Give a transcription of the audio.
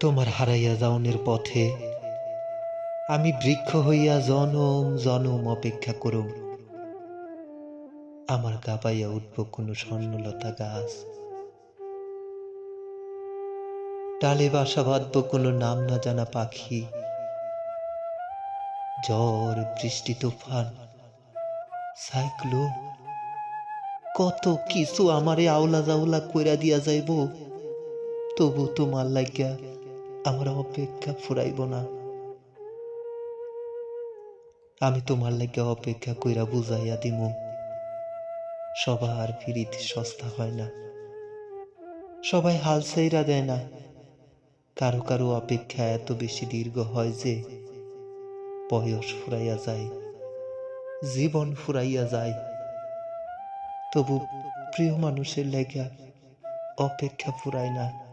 তোমার হারাইয়া যাওনের পথে আমি বৃক্ষ হইয়া জনম জনম অপেক্ষা করুম। আমার গাবাইয়া উঠব কোনো স্বর্ণলতা গাছ। ডালে বাসা বাঁধব কোনো নাম না জানা পাখি। ঝড়, বৃষ্টি, তুফান, সাইক্লোন, কত কিছু আমারে আওলা জাওলা কইরা দিয়া যাইব, তবু তোমার লাগিয়া আমার অপেক্ষা ফুরাইব না। আমি তোমার লাগিয়া অপেক্ষা কইরা বুঝাইয়া দিমু। সবার ফিরিতে সস্তা হয় না। সবাই হাল সেইরা দেয় না। কারও কারও অপেক্ষা এত বেশি দীর্ঘ হয় যে বয়স ফুরাইয়া যায়, জীবন ফুরাইয়া যায়। তবু প্রিয় মানুষের লেগা অপেক্ষা ফুরায় না।